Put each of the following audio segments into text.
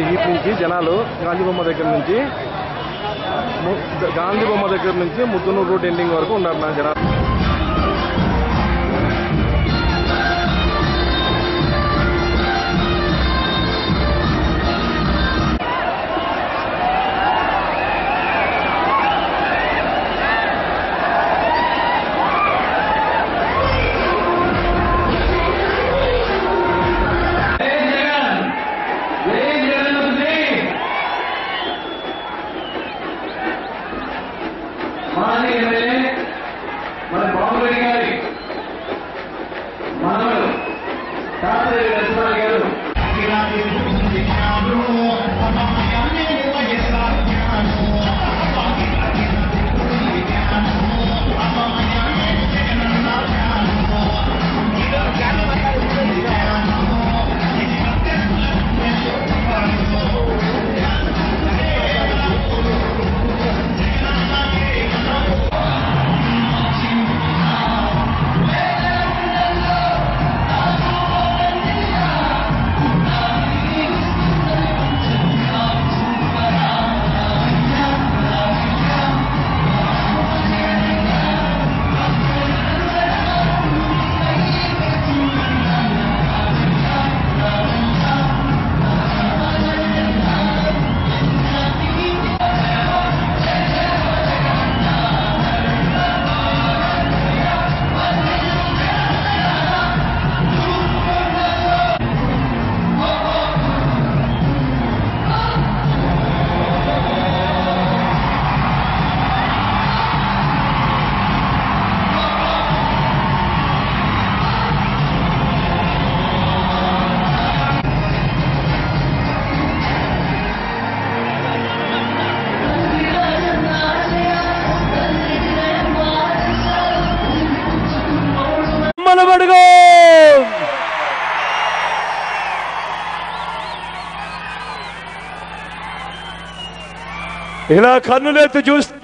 Heat నుంచి జనాలు గాంధీ బొమ్మ దగ్గర నుంచి గాంధీబొమ్మ గాంధీ బొమ్మ దగ్గర నుంచి ముద్దునూరు రోడ్ ఎండింగ్ వరకు ఉన్నారు నా జనాలు Money మనబడుగు ఇలా కన్నులెత్తి చూస్తే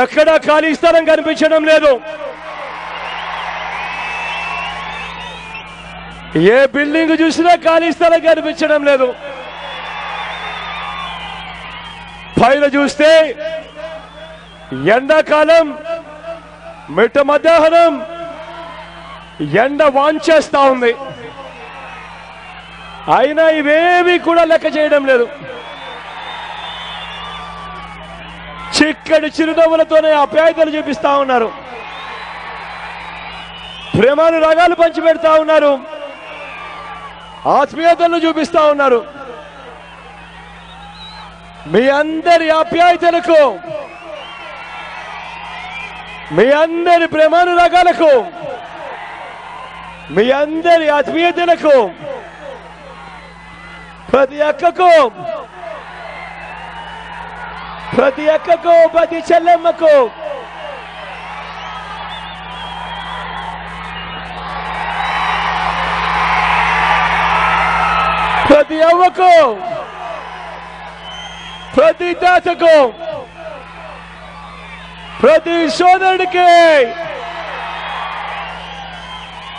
ఎక్కడ ఖాళీ స్థలం కనిపించడం లేదు. ఏ బిల్డింగ్ చూసినా ఖాళీ స్థలం కనిపించడం లేదు. పైన చూస్తే ఎండాకాలం మిట్ట మధ్యాహ్నం ఎండ వాంచేస్తా ఉంది. అయినా ఇవేవి కూడా లెక్క చేయడం లేదు. చిక్కడి చిరునవ్వులతోనే అప్యాయతలు చూపిస్తా ఉన్నారు. ప్రేమాను రాగాలు పంచిపెడతా ఉన్నారు. ఆత్మీయతలను చూపిస్తా ఉన్నారు. మీ అందరి ఆప్యాయతలకు మీ అందరి ప్రేమానురాగాలకు మీ అందరి ఆత్మీయతలకు ప్రతి అక్కకు ప్రతి అక్కకు ప్రతి చెల్లెమ్మకు ప్రతి అవ్వకు ప్రతి తాతకు ప్రతి సోదరుడికి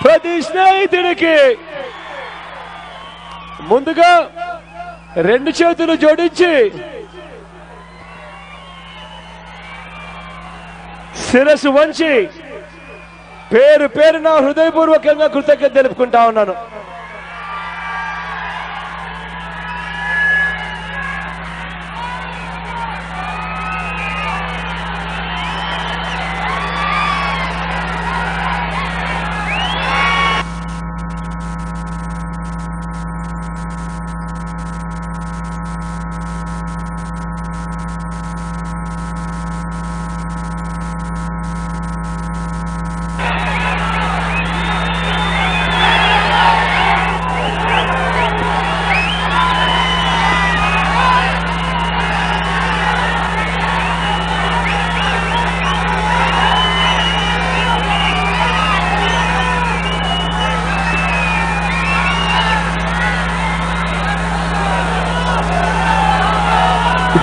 ప్రతి స్నేహితుడికి ముందుగా రెండు చేతులు జోడించి శిరస్సు వంచి పేరు పేరు నా హృదయపూర్వకంగా కృతజ్ఞత తెలుపుకుంటా ఉన్నాను.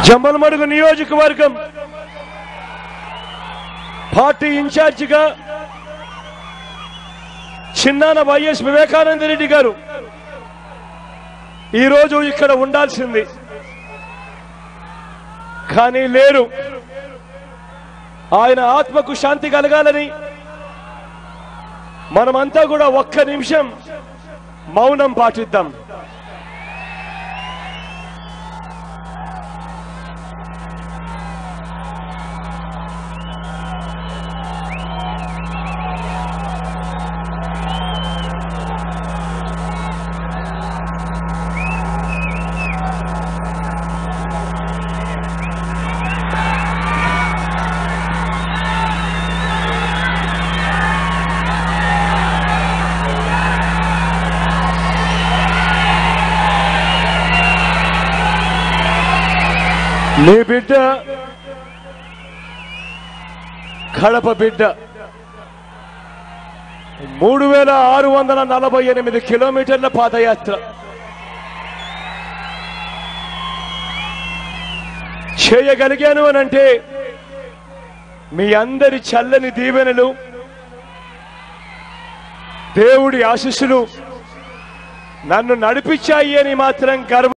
జమ్మలమడుగు నియోజకవర్గం పార్టీ ఇన్ఛార్జిగా చిన్నాన వైఎస్ వివేకానంద రెడ్డి గారు ఈరోజు ఇక్కడ ఉండాల్సింది. కానీ లేరు. ఆయన ఆత్మకు శాంతి కలగాలని మనమంతా కూడా ఒక్క నిమిషం మౌనం పాటిద్దాం. నీ బిడ్డ కడప బిడ్డ మూడు వేల ఆరు వందల నలభై ఎనిమిది కిలోమీటర్ల పాదయాత్ర. చేయగలిగాను అని అంటే మీ అందరి చల్లని దీవెనలు దేవుడి ఆశీస్సులు నన్ను నడిపించాయి అని మాత్రం గర్వ